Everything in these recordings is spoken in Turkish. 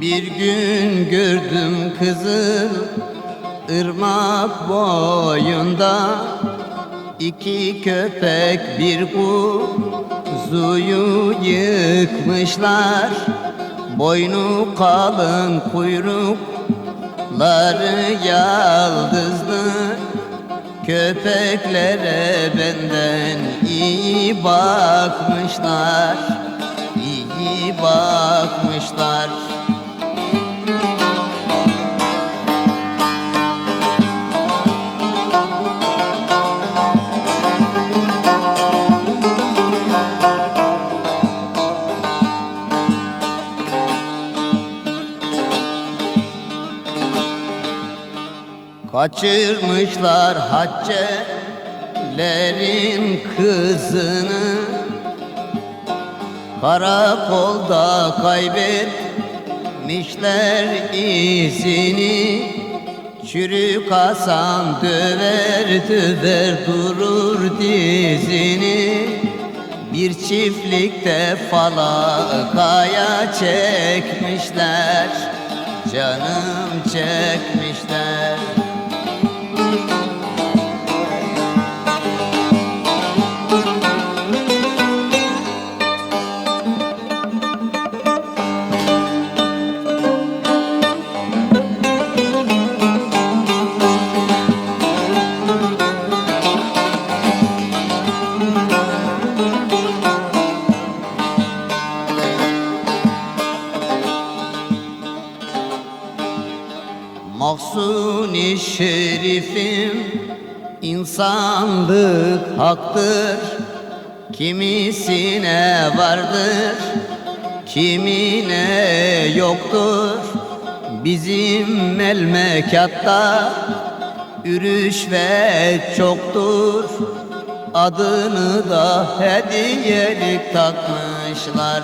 Bir gün gördüm kızıl ırmak boyunda iki köpek bir kuzuyu yıkmışlar. Boynu kalın kuyrukları yaldızlı. Köpeklere benden iyi bakmışlar iyi bakmışlar Kaçırmışlar Haccelerin kızını. Karakolda kaybetmişler izini. Çürük Hasan döver döver durur dizini. Bir çiftlikte falakaya çekmişler Canım çekmişler Mahsuni şerifim insanlık haktır. Kimisine vardır kimine yoktur. Bizim melmekatta ürüş ve çoktur. Adını da hediyelik takmışlar.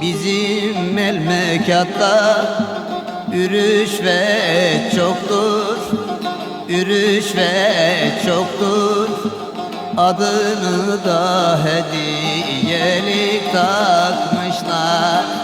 Bizim memlekatta ürüş ve çoktur. Ürüş ve çoktur. Adını da hediyelik takmışlar